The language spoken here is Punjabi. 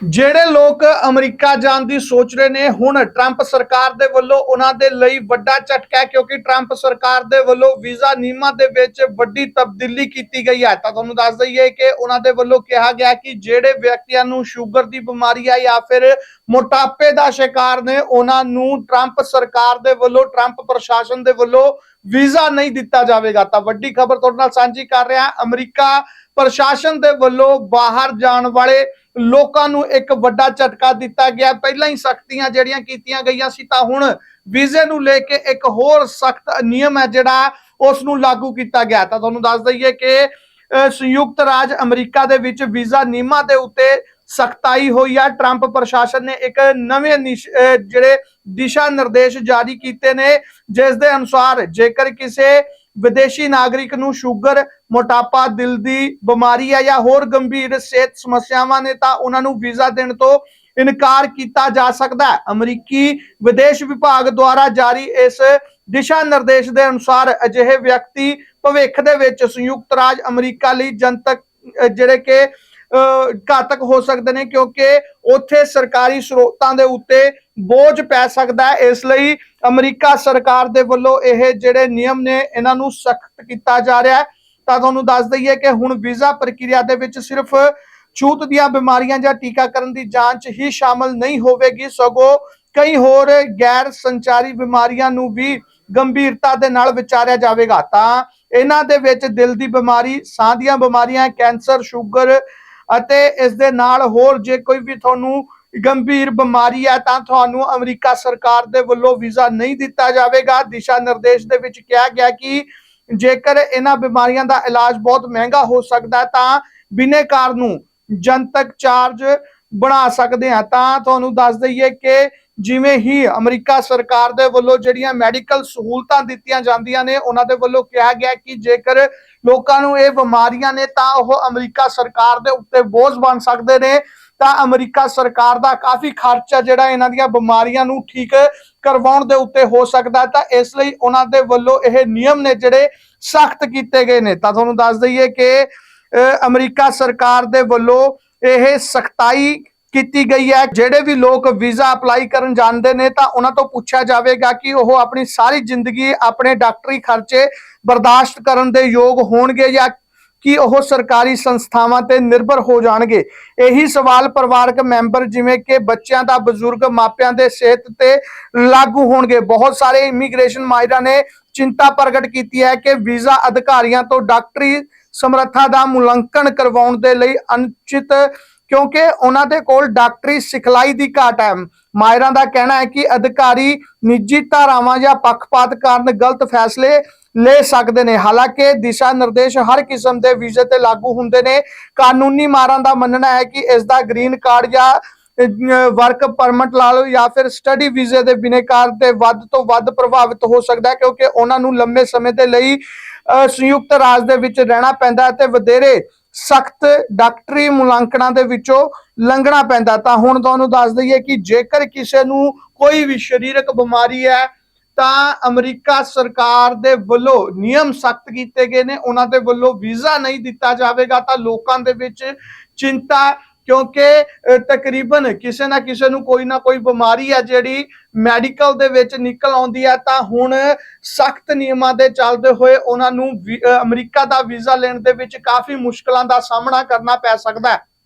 ਜਿਹੜੇ ਲੋਕ ਅਮਰੀਕਾ ਜਾਣ ਦੀ ਸੋਚ ਰਹੇ ਨੇ, ਹੁਣ ਟਰੰਪ ਸਰਕਾਰ ਦੇ ਵੱਲੋਂ ਉਹਨਾਂ ਦੇ ਲਈ ਵੱਡਾ ਝਟਕਾ ਹੈ, ਕਿਉਂਕਿ ਟਰੰਪ ਸਰਕਾਰ ਦੇ ਵੱਲੋਂ ਵੀਜ਼ਾ ਨਿਯਮਾਂ ਦੇ ਵਿੱਚ ਵੱਡੀ ਤਬਦੀਲੀ ਕੀਤੀ ਗਈ ਹੈ। ਤਾਂ ਤੁਹਾਨੂੰ ਦੱਸ ਦਈਏ ਕਿ ਉਹਨਾਂ ਦੇ ਵੱਲੋਂ ਕਿਹਾ ਗਿਆ ਕਿ ਜਿਹੜੇ ਵਿਅਕਤੀਆਂ ਨੂੰ ਸ਼ੂਗਰ ਦੀ ਬਿਮਾਰੀ ਹੈ ਜਾਂ ਫਿਰ ਮੋਟਾਪੇ ਦਾ ਸ਼ਿਕਾਰ ਨੇ, ਉਹਨਾਂ ਨੂੰ ਟਰੰਪ ਸਰਕਾਰ ਦੇ ਵੱਲੋਂ ਟਰੰਪ ਪ੍ਰਸ਼ਾਸਨ ਦੇ ਵੱਲੋਂ ਵੀਜ਼ਾ ਨਹੀਂ ਦਿੱਤਾ ਜਾਵੇਗਾ। ਤਾਂ ਵੱਡੀ ਖਬਰ ਤੁਹਾਡੇ ਨਾਲ ਸਾਂਝੀ ਕਰ ਰਿਹਾ ਹਾਂ। ਅਮਰੀਕਾ ਪ੍ਰਸ਼ਾਸਨ ਦੇ ਵੱਲੋਂ ਬਾਹਰ ਜਾਣ ਵਾਲੇ ਲੋਕਾਂ ਨੂੰ ਇੱਕ ਵੱਡਾ ਝਟਕਾ ਦਿੱਤਾ ਗਿਆ। ਪਹਿਲਾਂ ਹੀ ਸਖਤੀਆਂ ਜਿਹੜੀਆਂ ਕੀਤੀਆਂ ਗਈਆਂ ਸੀ ਤਾਂ ਹੁਣ ਵੀਜ਼ੇ ਨੂੰ ਲੈ ਕੇ ਇੱਕ ਹੋਰ ਸਖਤ ਨਿਯਮ ਹੈ ਜਿਹੜਾ ਉਸ ਨੂੰ ਲਾਗੂ ਕੀਤਾ ਗਿਆ। ਤਾਂ ਤੁਹਾਨੂੰ ਦੱਸ ਦਈਏ ਕਿ ਅਹ, ਸੰਯੁਕਤ ਰਾਜ ਅਮਰੀਕਾ ਦੇ ਵਿੱਚ ਵੀਜ਼ਾ ਨਿਯਮਾਂ ਦੇ ਉੱਤੇ ਸਖਤਾਈ ਹੋਈ ਆ। ਟਰੰਪ ਪ੍ਰਸ਼ਾਸਨ ਨੇ ਇੱਕ ਨਵੇਂ ਜਿਹੜੇ ਦਿਸ਼ਾ ਨਿਰਦੇਸ਼ ਜਾਰੀ ਕੀਤੇ ਨੇ, ਜਿਸ ਦੇ ਅਨੁਸਾਰ ਜੇਕਰ ਕਿਸੇ ਵਿਦੇਸ਼ੀ ਨਾਗਰਿਕ ਨੂੰ ਸ਼ੂਗਰ, ਮੋਟਾਪਾ, ਦਿਲ ਦੀ ਬਿਮਾਰੀ ਹੈ ਜਾਂ ਹੋਰ ਗੰਭੀਰ ਸਿਹਤ ਸਮੱਸਿਆਵਾਂ ਨੇ ਤਾਂ ਉਹਨਾਂ ਨੂੰ ਵੀਜ਼ਾ ਦੇਣ ਤੋਂ ਇਨਕਾਰ ਕੀਤਾ ਜਾ ਸਕਦਾ ਹੈ। ਅਮਰੀਕੀ ਵਿਦੇਸ਼ ਵਿਭਾਗ ਦੁਆਰਾ ਜਾਰੀ ਇਸ ਦਿਸ਼ਾ ਨਿਰਦੇਸ਼ ਦੇ ਅਨੁਸਾਰ ਅਜਿਹੇ ਵਿਅਕਤੀ ਭਵਿੱਖ ਦੇ ਵਿੱਚ ਸੰਯੁਕਤ ਰਾਜ ਅਮਰੀਕਾ ਲਈ ਜਨਤਕ ਜਿਹੜੇ ਕਿ ਘਾਤਕ ਹੋ ਸਕਦੇ ਨੇ ਕਿਉਂਕਿ ਉੱਥੇ ਸਰਕਾਰੀ ਸਰੋਤਾਂ ਦੇ ਉੱਤੇ ਬੋਝ ਪੈ ਸਕਦਾ ਹੈ। ਇਸ ਲਈ ਅਮਰੀਕਾ ਸਰਕਾਰ ਦੇ ਵੱਲੋਂ ਇਹ ਜਿਹੜੇ ਨਿਯਮ ਨੇ, ਇਹਨਾਂ ਨੂੰ ਸਖਤ ਕੀਤਾ ਜਾ ਰਿਹਾ ਹੈ। ਤਾਂ ਤੁਹਾਨੂੰ ਦੱਸ ਦਈਏ ਕਿ ਹੁਣ ਵੀਜ਼ਾ ਪ੍ਰਕਿਰਿਆ ਦੇ ਵਿੱਚ ਸਿਰਫ ਛੂਤ ਦੀਆਂ ਬਿਮਾਰੀਆਂ ਜਾਂ ਟੀਕਾਕਰਨ ਦੀ ਜਾਂਚ ਹੀ ਸ਼ਾਮਲ ਨਹੀਂ ਹੋਵੇਗੀ, ਸਗੋਂ ਕਈ ਹੋਰ ਗੈਰ ਸੰਚਾਰੀ ਬਿਮਾਰੀਆਂ ਨੂੰ ਵੀ ਗੰਭੀਰਤਾ ਦੇ ਨਾਲ ਵਿਚਾਰਿਆ ਜਾਵੇਗਾ। ਤਾਂ ਇਹਨਾਂ ਦੇ ਵਿੱਚ ਦਿਲ ਦੀ ਬਿਮਾਰੀ, ਸਾਹ ਦੀਆਂ ਬਿਮਾਰੀਆਂ, ਕੈਂਸਰ, ਸ਼ੂਗਰ ਅਤੇ ਇਸ ਦੇ ਨਾਲ ਹੋਰ ਜੇ ਕੋਈ ਵੀ ਤੁਹਾਨੂੰ ਗੰਭੀਰ ਬਿਮਾਰੀ ਹੈ ਤਾਂ ਤੁਹਾਨੂੰ ਅਮਰੀਕਾ ਸਰਕਾਰ ਦੇ ਵੱਲੋਂ ਵੀਜ਼ਾ ਨਹੀਂ ਦਿੱਤਾ ਜਾਵੇਗਾ। ਦਿਸ਼ਾ ਨਿਰਦੇਸ਼ ਦੇ ਵਿੱਚ ਕਿਹਾ ਗਿਆ ਕਿ ਜੇਕਰ ਇਹਨਾਂ ਬਿਮਾਰੀਆਂ ਦਾ ਇਲਾਜ ਬਹੁਤ ਮਹਿੰਗਾ ਹੋ ਸਕਦਾ ਹੈ ਤਾਂ ਬਿਨੇਕਾਰ ਨੂੰ ਜਨਤਕ ਚਾਰਜ ਬਣਾ ਸਕਦੇ ਆ ਤਾਂ ਤੁਹਾਨੂੰ ਦੱਸ ਦਈਏ ਕਿ ਜਿਵੇਂ ਹੀ ਅਮਰੀਕਾ ਸਰਕਾਰ ਦੇ ਵੱਲੋਂ ਜਿਹੜੀਆਂ ਮੈਡੀਕਲ ਸਹੂਲਤਾਂ ਦਿੱਤੀਆਂ ਜਾਂਦੀਆਂ ਨੇ, ਉਹਨਾਂ ਦੇ ਵੱਲੋਂ ਕਿਹਾ ਗਿਆ ਕਿ ਜੇਕਰ ਲੋਕਾਂ ਨੂੰ ਇਹ ਬਿਮਾਰੀਆਂ ਨੇ ਤਾਂ ਉਹ ਅਮਰੀਕਾ ਸਰਕਾਰ ਦੇ ਉੱਤੇ ਬੋਝ ਬਣ ਸਕਦੇ ਨੇ, ਤਾਂ ਅਮਰੀਕਾ ਸਰਕਾਰ ਦਾ ਕਾਫੀ ਖਰਚਾ ਜਿਹੜਾ ਇਹਨਾਂ ਦੀਆਂ ਬਿਮਾਰੀਆਂ ਨੂੰ ਠੀਕ ਕਰਵਾਉਣ ਦੇ ਉੱਤੇ ਹੋ ਸਕਦਾ ਤਾਂ ਇਸ ਲਈ ਉਹਨਾਂ ਦੇ ਵੱਲੋਂ ਇਹ ਨਿਯਮ ਨੇ ਜਿਹੜੇ ਸਖਤ ਕੀਤੇ ਗਏ ਨੇ। ਤਾਂ ਤੁਹਾਨੂੰ ਦੱਸ ਦਈਏ ਕਿ ਅਮਰੀਕਾ ਸਰਕਾਰ ਦੇ ਵੱਲੋਂ ਇਹ ਸਖਤਾਈ ਕੀਤੀ ਗਈ ਹੈ। ਜਿਹੜੇ ਵੀ ਲੋਕ ਵੀਜ਼ਾ ਅਪਲਾਈ ਕਰਨ ਜਾਂਦੇ ਨੇ ਤਾਂ ਉਹਨਾਂ ਤੋਂ ਪੁੱਛਿਆ ਜਾਵੇਗਾ ਕਿ ਉਹ ਆਪਣੀ ਸਾਰੀ ਜ਼ਿੰਦਗੀ ਆਪਣੇ ਡਾਕਟਰੀ ਖਰਚੇ ਬਰਦਾਸ਼ਤ ਕਰਨ ਦੇ ਯੋਗ ਹੋਣਗੇ ਜਾਂ ਕਿ ਉਹ ਸਰਕਾਰੀ ਸੰਸਥਾਵਾਂ ਤੇ ਨਿਰਭਰ ਹੋ ਜਾਣਗੇ। ਇਹੀ ਸਵਾਲ ਪਰਿਵਾਰਕ ਮੈਂਬਰ ਜਿਵੇਂ ਕਿ ਬੱਚਿਆਂ ਦਾ, ਬਜ਼ੁਰਗ ਮਾਪਿਆਂ ਦੇ ਸਿਹਤ ਤੇ ਲਾਗੂ ਹੋਣਗੇ। ਬਹੁਤ ਸਾਰੇ ਇਮੀਗ੍ਰੇਸ਼ਨ ਮਾਹਿਰਾਂ ਨੇ ਚਿੰਤਾ ਪ੍ਰਗਟ ਕੀਤੀ ਹੈ ਕਿ ਵੀਜ਼ਾ ਅਧਿਕਾਰੀਆਂ ਤੋਂ ਡਾਕਟਰੀ ਸਮਰੱਥਾ ਦਾ ਮੁਲਾਂਕਣ ਕਰਵਾਉਣ ਦੇ ਲਈ ਅਨੁਚਿਤ ਕਿਉਂਕਿ ਉਹਨਾਂ ਦੇ ਕੋਲ ਡਾਕਟਰੀ ਸਿਖਲਾਈ ਦੀ ਘਾਟ ਹੈ। ਮਾਇਰਾਂ ਦਾ ਕਹਿਣਾ ਹੈ ਕਿ ਅਧਿਕਾਰੀ ਨਿੱਜੀ ਧਾਰਾਵਾਂ ਜਾਂ ਪੱਖਪਾਤ ਕਾਰਨ ਗਲਤ ਫੈਸਲੇ ਲੈ ਸਕਦੇ ਨੇ। ਹਾਲਾਂਕਿ ਦਿਸ਼ਾ ਨਿਰਦੇਸ਼ ਹਰ ਕਿਸਮ ਦੇ ਵੀਜ਼ੇ ਤੇ ਲਾਗੂ ਹੁੰਦੇ ਨੇ। ਕਾਨੂੰਨੀ ਮਾਰਾਂ ਦਾ ਮੰਨਣਾ ਹੈ ਕਿ ਇਸ ਦਾ ਗ੍ਰੀਨ ਕਾਰਡ ਜਾਂ ਵਰਕ ਪਰਮਿਟ ਲਾ ਲਓ ਜਾਂ ਫਿਰ ਸਟੱਡੀ ਵੀਜ਼ੇ ਦੇ ਬਿਨੇਕਾਰ ਤੇ ਵੱਧ ਤੋਂ ਵੱਧ ਪ੍ਰਭਾਵਿਤ ਹੋ ਸਕਦਾ ਹੈ ਕਿਉਂਕਿ ਉਹਨਾਂ ਨੂੰ ਲੰਮੇ ਸਮੇਂ ਦੇ ਲਈ ਸੰਯੁਕਤ ਰਾਜ ਦੇ ਵਿੱਚ ਰਹਿਣਾ ਪੈਂਦਾ ਹੈ ਤੇ ਵਧੇਰੇ ਸਖਤ ਡਾਕਟਰੀ ਮੁਲਾਂਕਣਾਂ ਦੇ ਵਿੱਚੋਂ ਲੰਘਣਾ ਪੈਂਦਾ। ਤਾਂ ਹੁਣ ਤੁਹਾਨੂੰ ਦੱਸ ਦਈਏ ਕਿ ਜੇਕਰ ਕਿਸੇ ਨੂੰ ਕੋਈ ਵੀ ਸਰੀਰਕ ਬਿਮਾਰੀ ਹੈ, ਤਾਂ ਅਮਰੀਕਾ ਸਰਕਾਰ ਦੇ ਵੱਲੋਂ ਨਿਯਮ ਸਖਤ ਕੀਤੇ ਗਏ ਨੇ। ਉਹਨਾਂ ਦੇ ਵੱਲੋਂ ਵੀਜ਼ਾ ਨਹੀਂ ਦਿੱਤਾ ਜਾਵੇਗਾ, ਤਾਂ ਲੋਕਾਂ ਦੇ ਵਿੱਚ ਚਿੰਤਾ ਕਿਉਂਕਿ ਤਕਰੀਬਨ ਕਿਸੇ ਨਾ ਕਿਸੇ ਨੂੰ ਕੋਈ ਨਾ ਕੋਈ ਬਿਮਾਰੀ ਹੈ ਜਿਹੜੀ ਮੈਡੀਕਲ ਦੇ ਵਿੱਚ ਨਿਕਲ ਆਉਂਦੀ ਹੈ ਤਾਂ ਹੁਣ ਸਖਤ ਨਿਯਮਾਂ ਦੇ ਚੱਲਦੇ ਹੋਏ ਉਹਨਾਂ ਨੂੰ ਵੀ- ਅਮਰੀਕਾ ਦਾ ਵੀਜ਼ਾ ਲੈਣ ਦੇ ਵਿੱਚ ਕਾਫੀ ਮੁਸ਼ਕਲਾਂ ਦਾ ਸਾਹਮਣਾ ਕਰਨਾ ਪੈ ਸਕਦਾ ਹੈ।